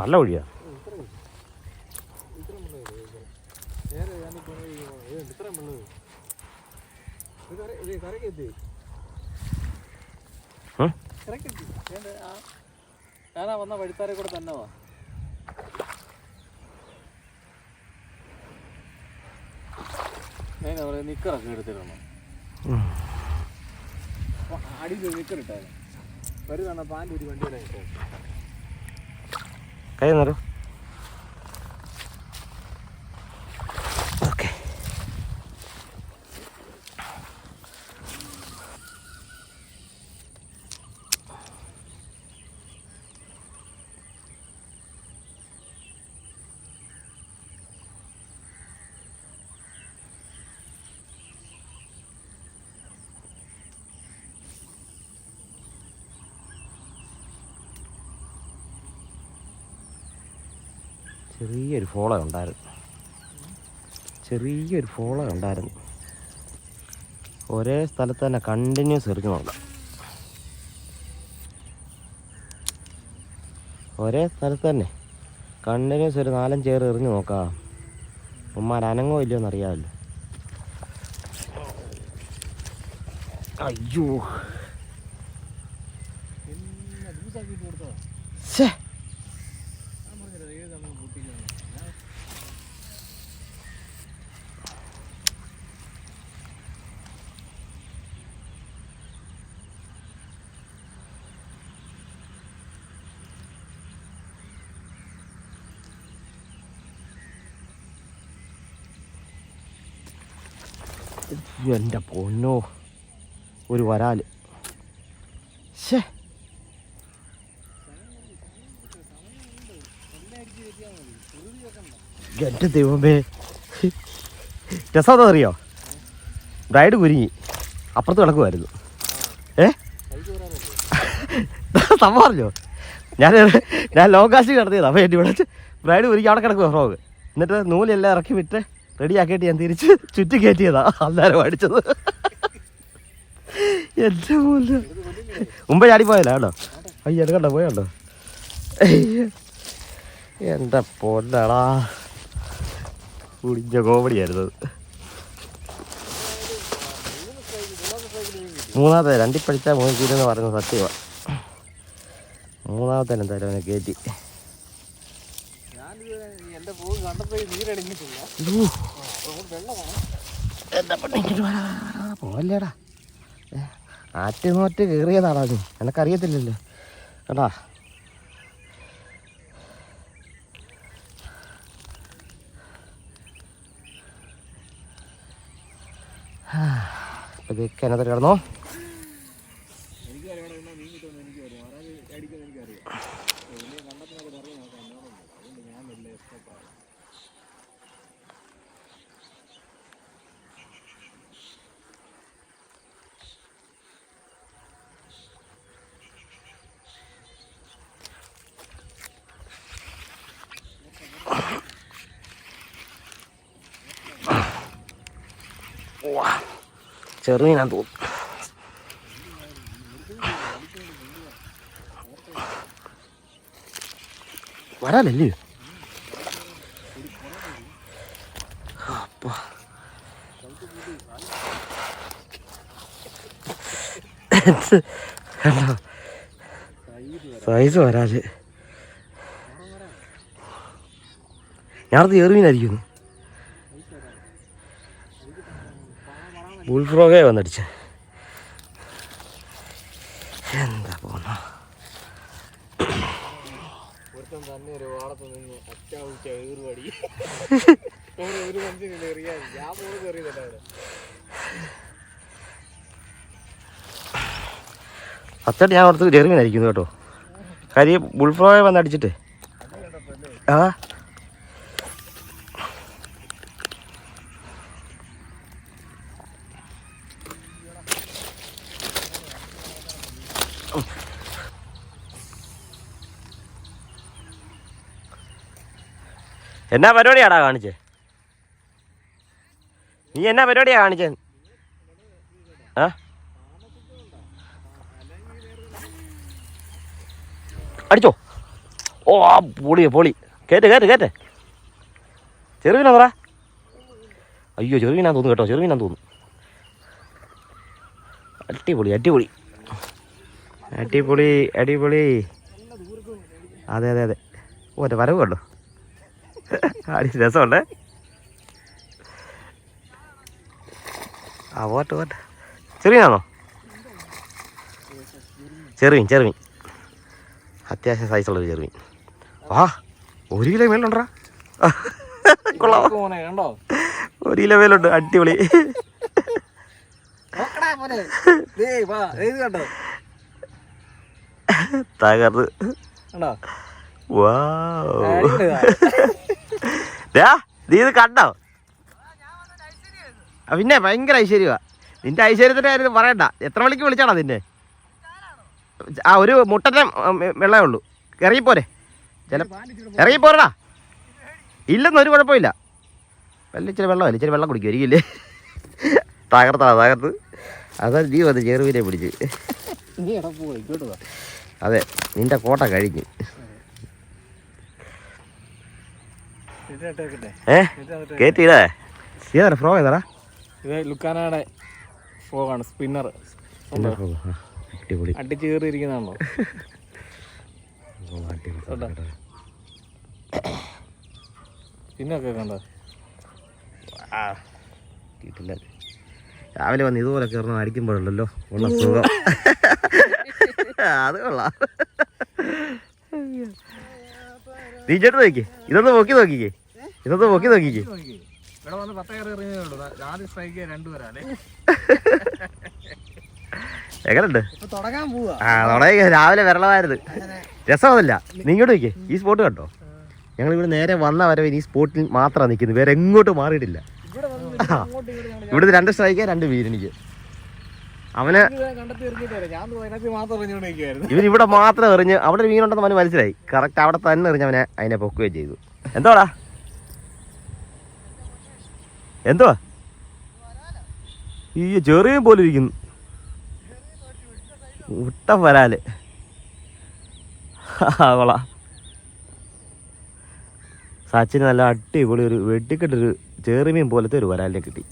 നല്ല വഴിയാ. ഞാനാ വന്ന വഴിത്താരെ കൂടെ തന്നെ വാ ഞാൻ പറയാം നിക്കറൊക്കെ എടുത്തിരുന്നു അടിയിൽ നിക്കറിട്ടായിരുന്നു ഒരു തവണ പാന്റെ ഒരു വണ്ടിയുടെ ഇട്ടേ género. ചെറിയൊരു ഫോളോ ഉണ്ടായിരുന്നു. ചെറിയൊരു ഫോള ഉണ്ടായിരുന്നു. ഒരേ സ്ഥലത്ത് തന്നെ കണ്ടിന്യൂസ് എറിഞ്ഞു നോക്കാം ഒരേ സ്ഥലത്ത് തന്നെ കണ്ടിന്യൂസ് ഒരു നാലഞ്ച് ചേർ എറിഞ്ഞു നോക്കാം. ഉമ്മാർ അനങ്ങോ ഇല്ലയോ എന്നറിയാമല്ലോ. അയ്യോ പിന്നെ ലൂസാക്കിയിട്ട് കൊടുത്തോ ശേ ഞാൻ പറഞ്ഞില്ല ഏത് നമ്മൾ പൊട്ടിക്കുന്നത് ഞാൻ എന്റെ പൊന്നോ ഒരു വരാൽ. ശേ എന്റെ ദൈവമേ. രസം അറിയോ? ബ്രൈഡ് കുരുങ്ങി. അപ്പുറത്ത് കിടക്കുമായിരുന്നു ഏ? വരാനല്ലേ ഞാൻ ഞാൻ ലോകാശി കിടത്തിയത് അപ്പോൾ എന്റെ വിളിച്ച് ബ്രൈഡ് കുരുങ്ങി അവിടെ കിടക്കുക ഫ്രോഗ് എന്നിട്ട് നൂലെല്ലാം ഇറക്കി വിട്ട് റെഡിയാക്കിയിട്ട് ഞാൻ തിരിച്ച് ചുറ്റി കയറ്റിയതാ. അന്നേരം അടിച്ചത്. എന്റെ പോലെ മുമ്പ് ചാടിപ്പോയല്ലോ കേട്ടോ. അയ്യോ അത് കണ്ടോ പോയല്ലോ എന്റെ പൊന്നടാ. കുടിഞ്ഞ കോമഡിയായിരുന്നു മൂന്നാമത്തെ രണ്ടിപ്പഴിച്ച മൂന്ന് കിലോ പറയുന്നത് സത്യമാണ് മൂന്നാമത്തെ എന്തായാലും അവനെ കയറ്റി പൂ നീരടങ്ങിയിട്ടില്ല വെള്ളമാണ് പോവല്ലേടാ. ആറ്റു നോറ്റ് കയറിയതാടാ നീ എനക്കറിയത്തില്ലല്ലോ. കേട്ടാ ഇതൊക്കെ അതിനകത്ത് കിടന്നോ എനിക്ക് അറിയാം എന്നാ നീ കിട്ടുമെന്ന് എനിക്ക് അറിയാം ആരാത് അടിക്കുമെന്ന് എനിക്കറിയാം വലിയ കണ്ടത്തിനൊക്കെ നിറയെ നോക്കാം എന്നോടുണ്ട് അതുകൊണ്ട് ഞാൻ വലിയ ഇഷ്ടപ്പാണ് ചെറുമീനാ തോന്നുന്നു വരാലല്ലേ അപ്പാ. സൈസ് വരാൽ ഞാനത് ഏറുമീനായിരിക്കുന്നു ബുൾഫ്രോഗേ വന്നടിച്ച എന്താ പോന്ന ഒരുത്തൻ തന്നെ ഒരു വാടത്ത് നിന്ന് അച്ചാവുച്ച ഏറുപടി ഒരു ഒരു മനുഷ്യനില്ല എറിയാൻ. ഞാൻ എന്താ എറിയുന്നില്ല അവിടെ. അത്തട്ട് ഞാൻ ഓർത്ത് ചെറുമീനായിരിക്കുന്നു കേട്ടോ. കാര്യം ബുൾഫ്രോയെ വന്നടിച്ചിട്ട്. ആ? എന്നാ പരിപാടിയാടാ കാണിച്ചേ? നീ എന്നാ പരിപാടിയാ കാണിച്ചേ? ആ? അടിച്ചോ. ഓ ആ പൊളി പൊളി. കേറ്റ് കേറ്റ് കേറ്റ്. ചെറുവിനാ പറ. അയ്യോ ചെറുവിനാന്ന് തോന്നുന്നു കേട്ടോ ചെറുവിനാന്ന് തോന്നുന്നു. അടിപൊളി അടിപൊളി. അടിപൊളി അടിപൊളി. അതെ അതെ അതെ. ഓ അതെ വരവ് കണ്ടോ? അടി രസമുണ്ടേ? ആ പോട്ടെ പോട്ടെ. ചെറിയാണോ ചെറുമീൻ ചെറുമീൻ. അത്യാവശ്യം സൈസുള്ളൊരു ചെറുമീൻ. വാ ഒരു കിലോ മേലുണ്ടാ കൊള്ളാം. ഒരു കിലോ മേലുണ്ട് അടിപൊളി. തകർന്ന്. വാ. നീ ഇത് കണ്ടോ? ആ, പിന്നെ ഭയങ്കര ഐശ്വര്യമാ നിന്റെ ഐശ്വര്യത്തിന്റെ കാര്യം പറയണ്ട. എത്ര മണിക്ക് വിളിച്ചാണോ നിന്നെ? ആ ഒരു മുട്ടറ്റം വെള്ളമേ ഉള്ളൂ. ഇറങ്ങിപ്പോരെ. ചില ഇറങ്ങിപ്പോരടാ. ഇല്ലെന്ന് ഒരു കുഴപ്പമില്ല. വല്ല ഇച്ചിരി വെള്ളമല്ല? ഇച്ചിരി വെള്ളം കുടിക്കുമായിരിക്കില്ലേ തകർത്താ തകർത്ത്. അതാ നീ വന്ന് ചേർവിനെ പിടിച്ച്. നീ എടാ പോയി കേട്ടോ അതെ നിന്റെ കോട്ട കഴിഞ്ഞ്. ഏ? ഇതിട്ടേ കേട്ടില്ലേ? ഏതാ ഫ്രോ ഏതാടാ? ഇത് ലുക്കാനയുടെ സ്പിന്നർ ഫ്രോ ആ അടിപൊളി. അടിച്ച് കയറിയിരിക്കുന്നതാണോ ഓ, അടിപൊളി. കേട്ടോ. പിന്നൊക്കെ കണ്ടോ? ആ കിട്ടില്ല. രാവിലെ വന്ന് ഇതുപോലെ കയറുന്ന അടിക്കുമ്പോഴല്ലോ. ഉള്ള സുഖം. അത് കൊള്ളാം. നീ ചേട്ടൻ നോക്കി. ഇതൊന്ന് നോക്കി നോക്കിക്കേ. ഇതൊന്ന് നോക്കി നോക്കിക്കേ. ഇവിടെ വന്ന് പത്ത് കയറി എറിഞ്ഞതേ ഉള്ളൂ. ആദ്യം സ്ട്രൈക്ക് ആ തുടങ്ങി. രാവിലെ വിരളമായിരുന്നു. രസമൊന്നുമില്ല നീ ഇങ്ങോട്ട് നോക്കിയേ ഈ സ്പോട്ട് കണ്ടോ? ഞങ്ങൾ ഇവിടെ നേരെ വന്ന വരവ് ഈ സ്പോട്ടിൽ മാത്രമാണ് നിൽക്കുന്നത്. വേറെ എങ്ങോട്ടും മാറിയിട്ടില്ല. ഇവിടെ ഇവിടുത്തെ രണ്ട് സ്ട്രൈക്ക് രണ്ട് വീരനിക്ക് അവന് ഇവരിവിടെ മാത്രം എറിഞ്ഞ് അവിടെ ഒരു മീനുണ്ടെന്ന് അവന് മനസ്സിലായി. കറക്റ്റ് അവിടെ തന്നെ എറിഞ്ഞ് അവനെ അതിനെ പൊക്കുകയും ചെയ്തു. എന്തോടാ? എന്തുവാ? ഈ ചെറിയ പോലെ ഇരിക്കുന്നു. വിട്ട വരാൽ. കൊള്ളാം സച്ചിന് നല്ല അടിപൊളി ഒരു വെട്ടിക്കെട്ടൊരു ചെറുമീൻ പോലത്തെ ഒരു വരാലിനെ കിട്ടി.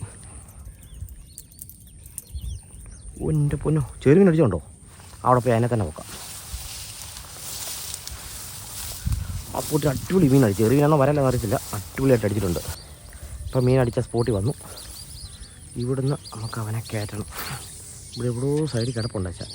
എന്റെ പൊന്നോ ചെറുമീൻ അടിച്ചോണ്ടോ? അവിടെ പോയി അതിനെ തന്നെ നോക്കാം. സ്പോട്ടിൽ അടിപൊളി അടിച്ചു ചെറിയ വരല്ലെന്ന് അറിയത്തില്ല. അടിപൊളിയായിട്ട് അടിച്ചിട്ടുണ്ട്. ഇപ്പം മീൻ അടിച്ച സ്പോട്ടിൽ വന്നു. ഇവിടുന്ന് നമുക്ക് അവനെ കയറ്റണം. ഇവിടെ എവിടെയോ സൈഡിൽ കിടപ്പുണ്ട് വെച്ചാൽ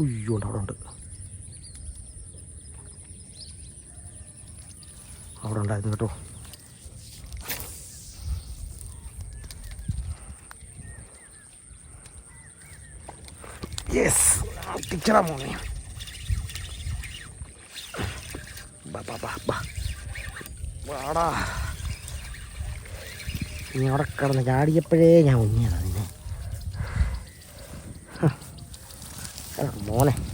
ഉയ്യോ ഉണ്ട് അവിടെ ഉണ്ട് അവിടെ ഉണ്ടായിരുന്നു കേട്ടോ. യെസ് കിച്ചടാ മോനെ. വാടാ. നീ അവിടെ ചാടിയപ്പോഴേ ഞാൻ ഉണ്ണിയതാ നിന്നെ. മോനെ.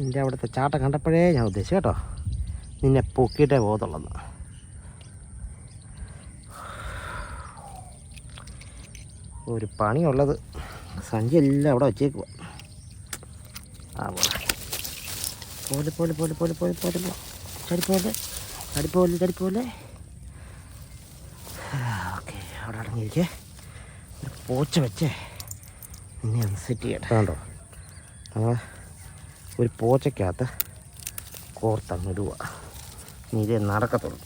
നിന്റെ അവിടുത്തെ ചാട്ടം കണ്ടപ്പോഴേ ഞാൻ ഉദ്ദേശിച്ചു കേട്ടോ നിന്നെ പൊക്കിയിട്ടേ പോകത്തുള്ളെന്ന്. ഒരു പണിയുള്ളത്. സഞ്ചി എല്ലാം അവിടെ വച്ചേക്കുക ആ പോലെ പോലെ പോലെ പോലെ പോലെ പോലെ പോലെ ചടിപ്പോലെ ചടിപ്പോലെ ചടിപ്പോലെ ഓക്കെ അവിടെ അടങ്ങിയിരിക്കേ ഒരു പോച്ച വെച്ചേ. ഇനി ഒന്ന് സെറ്റ് ചെയ്യട്ടെ. കണ്ടോ നമ്മൾ ഒരു പോച്ചക്കകത്ത് കോർത്തങ്ങിടുക ഇനി ഇതേ നടക്കത്തുള്ളൂ.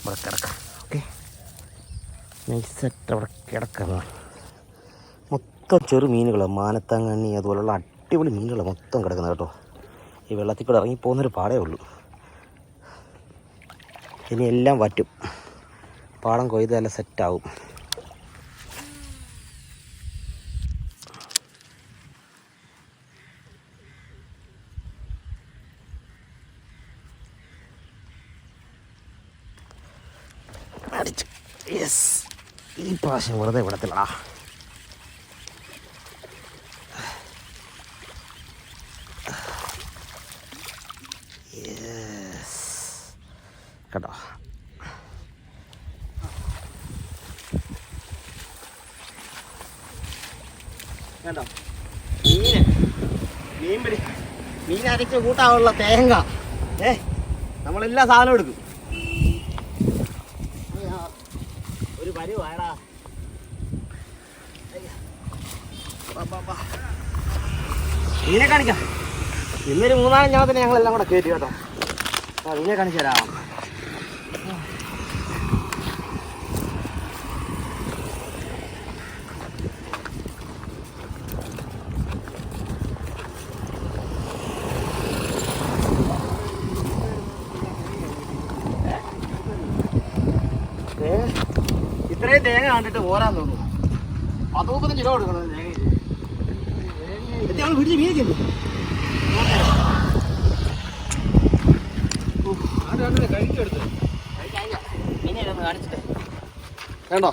ഇവിടെ കിടക്കാം. ഓക്കെ. നൈസായിട്ട് അവിടെ കിടക്കാം. മൊത്തം ചെറു മീനുകൾ മാനത്താങ്കണ്ണി അതുപോലുള്ള അടിപൊളി മീനുകൾ മൊത്തം കിടക്കുന്നത് കേട്ടോ. ഈ വെള്ളത്തിൽ കൂടെ ഇറങ്ങി പോകുന്നൊരു പാടേ ഉള്ളൂ. ഇനി എല്ലാം വറ്റും. പാടം കൊയ്ത് നല്ല സെറ്റാവും അടിച്ചു യെസ് ഈ പ്രാവശ്യം വെറുതെ വിടത്തില്ലടാ. കേട്ടോ കേട്ടോ മീന്. മീൻ പിടി. മീൻ അരച്ച് കൂട്ടാനുള്ള തേങ്ങ. ഏ നമ്മളെല്ലാ സാധനവും എടുക്കും. ഒരു പരിവാടാ മീനെ കാണിക്കാം. ഇന്നൊരു മൂന്നാലും തന്നെ ഞങ്ങളെല്ലാം കൂടെ കയറ്റി കേട്ടോ. ആ മീനെ കാണിച്ചു തരാം. ഇത്രയും തേങ്ങ കണ്ടിട്ട് പോരാൻ തോന്നുന്നു. പത്ത് മുപ്പത്തഞ്ച് രൂപ കൊടുക്കണം തേങ്ങ ഞങ്ങൾ വീട്ടിൽ മീനിക്കുന്നു വേണ്ടോ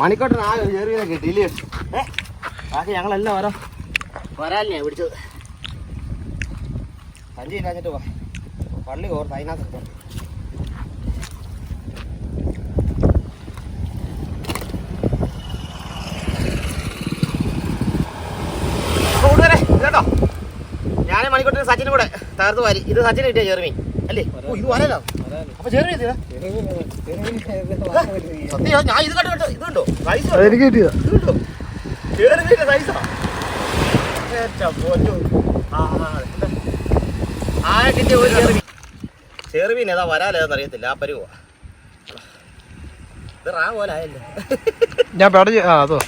മണിക്കോട്ടൻ ആ ചെറിയ കിട്ടിയില്ലേ ഇല്ലേ? ബാക്കി ഞങ്ങളെല്ലാം ഓരോ വരാലിനെയാ പിടിച്ചത്. അഞ്ച് ഇല്ലാഞ്ഞിട്ട് വാ. പള്ളി ഓർത്ത് അതിനകത്ത് അപ്പൊ കൂട്ടുകാരെ, ഇത് കേട്ടോ മണിക്കൂട്ടിന് സച്ചിനും കൂടെ. തകർത്ത് വാരി. ഇത് സച്ചിന് കിട്ടിയ ചെറുമീൻ അല്ലേ? ഓ ഇത് വരല്ലോ അപ്പൊ ചെറുമീൻ? സത്യം ഞാൻ ഇത് കണ്ടു കേട്ടോ ഇത് കണ്ടോ? സൈസ് കണ്ടോ? എനിക്ക് കിട്ടിയതാ. ഇത് കണ്ടോ? ചെറുമീന്റെ സൈസാ. ആ, ആ, ഇത്. ആ കിട്ടിയ ഒരു ചെറുമീൻ ചെറുമീൻ ഏതാ വരാലേതെന്ന് അറിയത്തില്ല. ആ പരുവ. ഇത് റാ പോലെ ആയല്ലോ. ഞാൻ പറഞ്ഞു ആ അതോ.